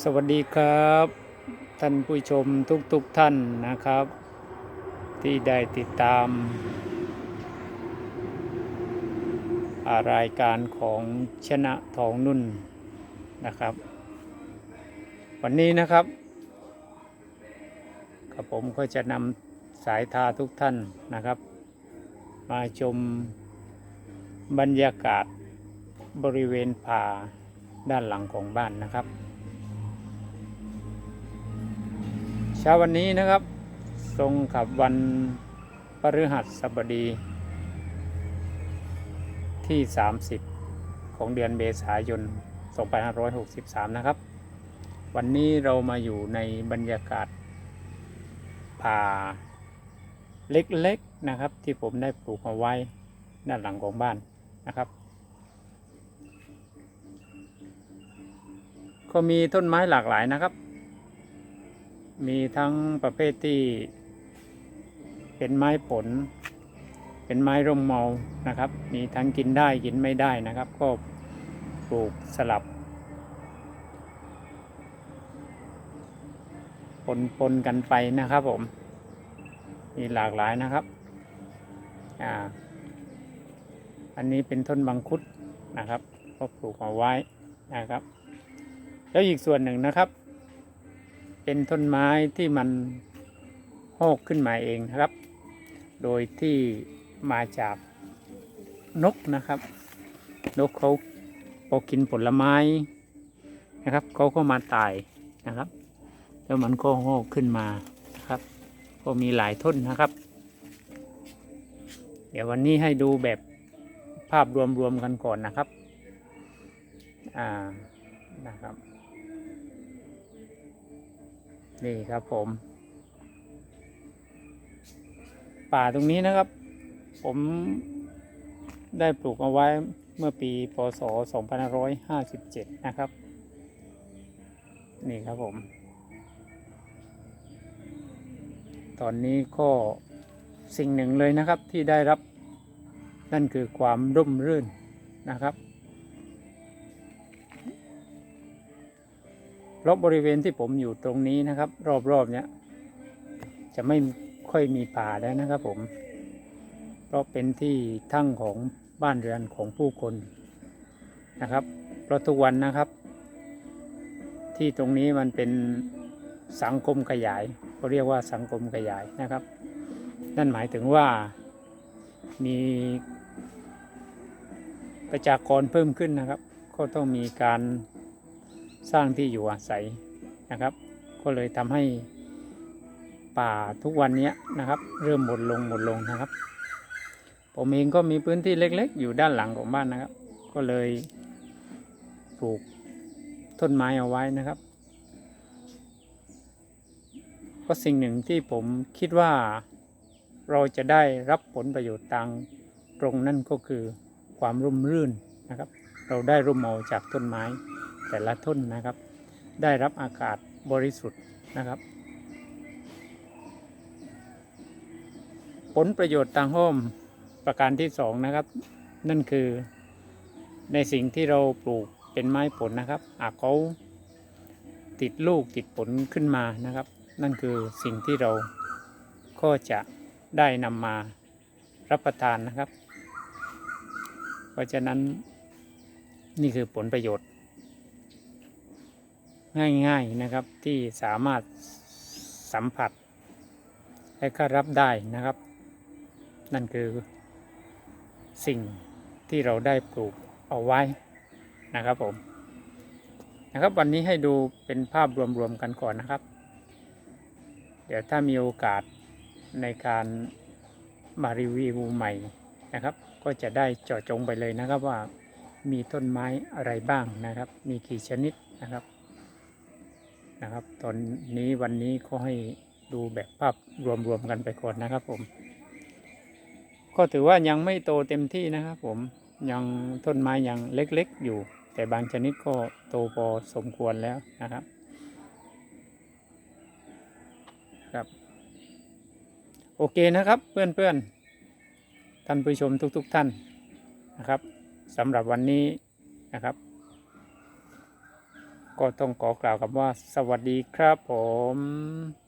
สวัสดีครับ ท่านผู้ชมทุกๆทท่านนะครับ ที่ได้ติดตามารายการของชนะทองนุ่นนะครับ วันนี้นะครับกับผมก็จะนำสายทาทุกท่านนะครับ มาชมบรรยากาศบริเวณป่าด้านหลังของบ้านนะครับ เช้าวันนี้นะครับตรงกับวันพฤหัสบดี ที่ 30 ของเดือนเมษายน 2563 นะครับ วันนี้เรามาอยู่ในบรรยากาศป่าเล็กๆนะครับ ที่ผมได้ปลูกเอาไว้ด้านหลังของบ้านนะครับ ก็มีต้นไม้หลากหลายนะครับ มีทั้งประเภทที่เป็นไม้ผล เป็นไม้ร่มเมานะครับ มีทั้งกินได้กินไม่ได้นะครับ ก็ปลูกสลับปนปนกันไปนะครับผม มีหลากหลายนะครับ อ่า อันนี้เป็นต้นบังคุดนะครับ ก็ปลูกเอาไว้นะครับ แล้วอีกส่วนหนึ่งนะครับ เป็นต้นไม้ที่มันโหกขึ้นมาเองนะครับ โดยที่มาจากนกนะครับ นกเขาพอกินผลไม้นะครับเขาก็มาตายนะครับ แล้วมันก็โหกขึ้นมานะครับ ก็มีหลายต้นนะครับ เดี๋ยววันนี้ให้ดูแบบภาพรวมๆกันก่อนนะครับ อ่า นะครับ นี่ครับผม ป่าตรงนี้นะครับ ผมได้ปลูกเอาไว้เมื่อปีพศ 2557 นะครับ นี่ครับผม ตอนนี้ก็สิ่งหนึ่งเลยนะครับที่ได้รับ นั่นคือความร่มรื่นนะครับ เพราะบริเวณที่ผมอยู่ตรงนี้นะครับ รอบๆเนี้ยจะไม่ค่อยมีป่าแล้วนะครับผม เพราะเป็นที่ทั้งของบ้านเรือนของผู้คนนะครับเพราะทุกวันนะครับ ที่ตรงนี้มันเป็นสังคมขยายเขาเรียกว่าสังคมขยายนะครับ นั่นหมายถึงว่ามีประชากรเพิ่มขึ้นนะครับ ก็ต้องมีการ สร้างที่อยู่อาศัยนะครับ ก็เลยทำให้ป่าทุกวันนี้นะครับ เริ่มหมดลงหมดลงนะครับ ผมเองก็มีพื้นที่เล็กๆ อยู่ด้านหลังของบ้านนะครับ ก็เลยปลูกต้นไม้เอาไว้นะครับ ก็สิ่งหนึ่งที่ผมคิดว่าเราจะได้รับผลประโยชน์ทางตรงนั่นก็คือความร่มรื่นนะครับ เราได้ร่มเมาจากต้นไม้ แต่ละต้นนะครับ ได้รับอากาศบริสุทธิ์นะครับ ผลประโยชน์ทางห้อมประการที่สองนะครับ นั่นคือในสิ่งที่เราปลูกเป็นไม้ผลนะครับหากเขาติดลูกติดผลขึ้นมานะครับ นั่นคือสิ่งที่เราก็จะได้นำมารับประทานนะครับ เพราะฉะนั้นนี่คือผลประโยชน์ ง่ายๆนะครับที่สามารถสัมผัส และก็รับได้นะครับ นั่นคือสิ่งที่เราได้ปลูกเอาไว้นะครับผมนะครับวันนี้ให้ดูเป็นภาพรวมๆกันก่อนนะครับ เดี๋ยวถ้ามีโอกาสในการมารีวิวใหม่นะครับ ก็จะได้เจาะจงไปเลยนะครับว่ามีต้นไม้อะไรบ้างนะครับ มีกี่ชนิดนะครับ นะครับ ตอนนี้วันนี้ก็ให้ดูแบบภาพรวมๆกันไปก่อนนะครับผม ก็ถือว่ายังไม่โตเต็มที่นะครับผมยังต้นไม้ยังเล็กๆอยู่ แต่บางชนิดก็โตพอสมควรแล้วนะครับครับ โอเคนะครับเพื่อนๆท่านผู้ชมทุกๆท่านนะครับสำหรับวันนี้นะครับ ก็ต้องขอกล่าวคำว่าสวัสดีครับผม